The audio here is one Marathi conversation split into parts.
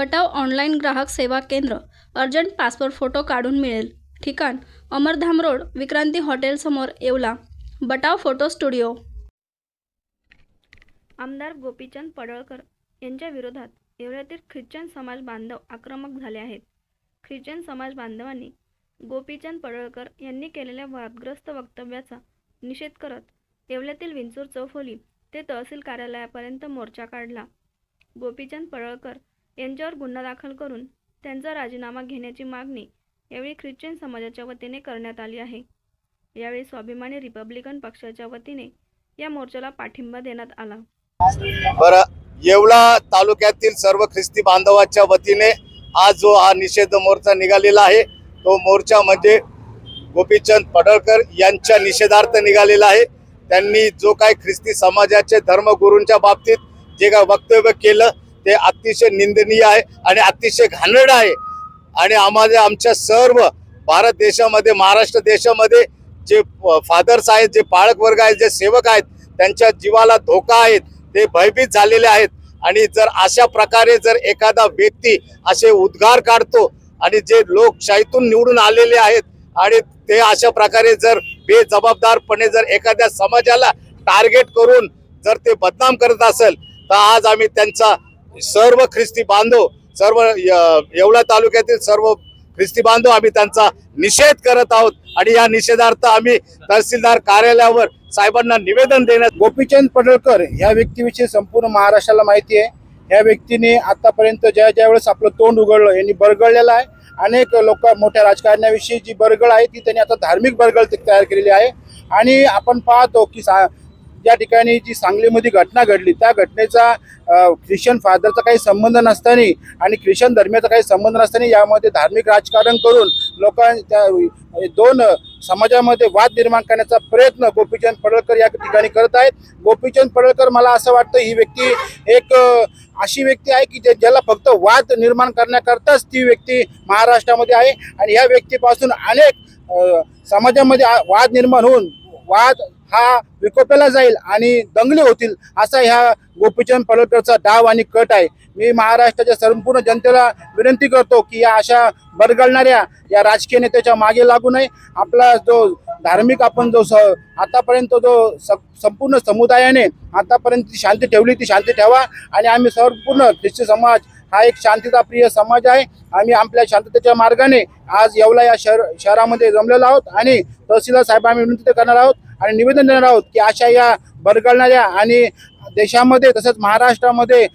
बटाव ऑनलाईन ग्राहक सेवा केंद्र अर्जंट पासपोर्ट फोटो काढून मिळेल. ठिकाण अमरधाम रोड विक्रांती हॉटेलसमोर येवला. Batav photo studio. आमदार गोपीचंद पडळकर यांच्या विरोधात येवल्यातील ख्रिश्चन समाज बांधव आक्रमक झाले आहेत. ख्रिश्चन समाज बांधवांनी गोपीचंद पडळकर यांनी केलेल्या वादग्रस्त वक्तव्याचा निषेध करत येवल्यातील विंचूर चौफोली ते तहसील कार्यालयापर्यंत मोर्चा काढला. गोपीचंद पडळकर यांच्यावर गुन्हा दाखल करून त्यांचा राजीनामा घेण्याची मागणी यावेळी ख्रिश्चन समाजाच्या वतीने करण्यात आली आहे. यावेळी स्वाभिमानी रिपब्लिकन पक्षाच्या वतीने या मोर्चाला पाठिंबा देण्यात आला. बरं येवला तालुक्यातील सर्व ख्रिस्ती बांधवाच्या वतीने आज जो हा निषेध मोर्चा निघालेला आहे तो मोर्चा म्हणजे गोपीचंद पडळकर यांच्या निषेधार्थ निघालेला आहे. त्यांनी जो काय ख्रिस्ती समाजाचे धर्मगुरूंच्या बाबतीत जे काय वक्तव्य केलं ते अतिशय निंदनीय आहे आणि अतिशय घाणेरडं आहे. आणि आम्हाला आमच्या सर्व भारत देशामध्ये महाराष्ट्र देशामध्ये जे फादर्स आहेत जे पाळक वर्ग आहेत जे सेवक आहेत त्यांच्या जीवाला धोका आहेत ते भयभीत झालेले आहेत. आणि जर अशा प्रकारे जर एखादा व्यक्ती असे उद्गार काढतो आणि जे लोकशाहीतून निवडून आलेले आहेत आणि ते अशा प्रकारे जर बेजबाबदारपणे जर एखाद्या समाजाला टार्गेट करून जर ते बदनाम करत असेल तर आज आम्ही त्यांचा सर्व ख्रिस्ती बांधव सर्व येवला तालुक्यातील सर्व ख्रिस्ती बांधव आम्ही त्यांचा निषेध करत आहोत. आणि या निषेधार्थ आम्ही तहसीलदार कार्यालयावर साहेबांना निवेदन देण्यात गोपीचंद पडळकर या व्यक्तीविषयी संपूर्ण महाराष्ट्राला माहिती आहे. ह्या व्यक्तीने आतापर्यंत ज्या ज्या वेळेस आपलं तोंड उघडलं यांनी बरगळलेलं आहे. अनेक लोक मोठ्या राजकारण्याविषयी जी बरगळ आहे ती त्यांनी आता धार्मिक बरगळ तयार केलेली आहे. आणि आपण पाहतो की सा ज्या ठिकाणी जी सांगलीमध्ये घटना घडली त्या घटनेचा ख्रिश्चन फादरचा काही संबंध नसताना आणि ख्रिश्चन धर्माचा काही संबंध नसताना यामध्ये धार्मिक राजकारण करून लोकां त्या दोन समाजामध्ये वाद निर्माण करण्याचा प्रयत्न गोपीचंद पडळकर या ठिकाणी करत आहेत. गोपीचंद पडळकर मला असं वाटतं ही व्यक्ती एक अशी व्यक्ती आहे की जे- ज्याला फक्त वाद निर्माण करण्याकरताच ती व्यक्ती महाराष्ट्रामध्ये आहे. आणि ह्या व्यक्तीपासून अनेक समाजामध्ये आ- वाद निर्माण होऊन वाद हा विकोपेला जाईल आणि दंगली होतील असा ह्या गोपीचंद पडळकरचा डाव आणि कट आहे. मी महाराष्ट्राच्या संपूर्ण जनतेला विनंती करतो की या अशा बरगळणाऱ्या या राजकीय नेत्याच्या मागे लागू नये. आपला जो धार्मिक आपण जो स आतापर्यंत जो स संपूर्ण समुदायाने आतापर्यंत शांती ठेवली ती शांती ठेवा आणि आम्ही संपूर्ण ख्रिस्ती समाज हा एक शांतता प्रिय समाज आहे. आम्ही आपल्या शांततेच्या मार्गाने आज येवला या शहर शहरामध्ये जमलेलो आहोत आणि तहसीलदार साहेब आम्ही विनंती करणार आहोत आणि निवेदन देणार आहोत की अशा या बरगळणाऱ्या आणि देशामध्ये तसंच महाराष्ट्रामध्ये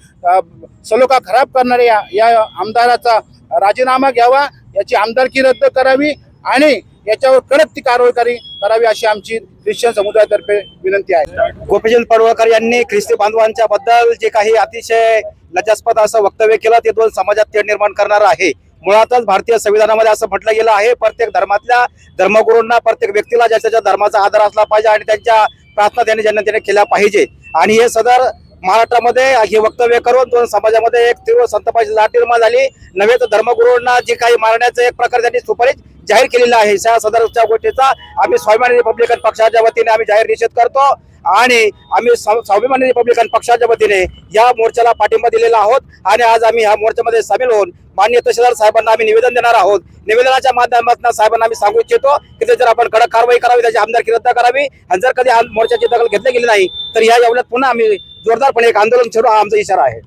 सलोखा खराब करणाऱ्या या आमदाराचा राजीनामा घ्यावा याची आमदारकी रद्द करावी आणि याच्यावर कडक ती कारवाई करी करावी अशी आमची ख्रिश्चन समुदायातर्फे विनंती आहे. गोपीचंद पडवळकर यांनी ख्रिस्ती बांधवांच्या बद्दल जे काही अतिशय लज्जास्पद असं वक्तव्य केलं ते दोन समाजात तेढ निर्माण करणार आहे. मुळातच भारतीय संविधानामध्ये असं म्हटलं गेलं आहे प्रत्येक धर्मातल्या धर्मगुरूंना प्रत्येक व्यक्तीला ज्याच्या ज्या धर्माचा आदर असला पाहिजे आणि त्यांच्या प्रार्थना त्यांनी ज्यांना त्याने केल्या पाहिजे. आणि हे सदर महाराष्ट्रामध्ये हे वक्तव्य करून दोन समाजामध्ये एक तीव्र संतापाची लाट निर्माण झाली. नव्हे तर धर्मगुरूंना जे काही मारण्याचं एक प्रकार त्यांनी सुपारीच जाहीर केलेला आहे. त्या सदरच्या गोष्टीचा आम्ही स्वाभिमानी रिपब्लिकन पक्षाच्या वतीने आम्ही जाहीर निषेध करतो आणि आम्ही स्वाभिमानी रिपब्लिकन पक्षाच्या वतीने या मोर्चाला पाठिंबा दिलेला आहोत आणि आज आम्ही ह्या मोर्चामध्ये सामील होऊन मान्य तहसीलदार साहेबांना आम्ही निवेदन देणार आहोत. निवेदनाच्या माध्यमातून साहेबांना आम्ही सांगू इच्छितो की जर आपण कडक कारवाई करावी त्याची आमदारकी रद्द करावी आणि जर कधी हा मोर्चाची दखल घेतली गेली नाही तर या एवढ्यात पुन्हा आम्ही जोरदारपणे एक आंदोलन छेडू हा आमचा इशारा आहे.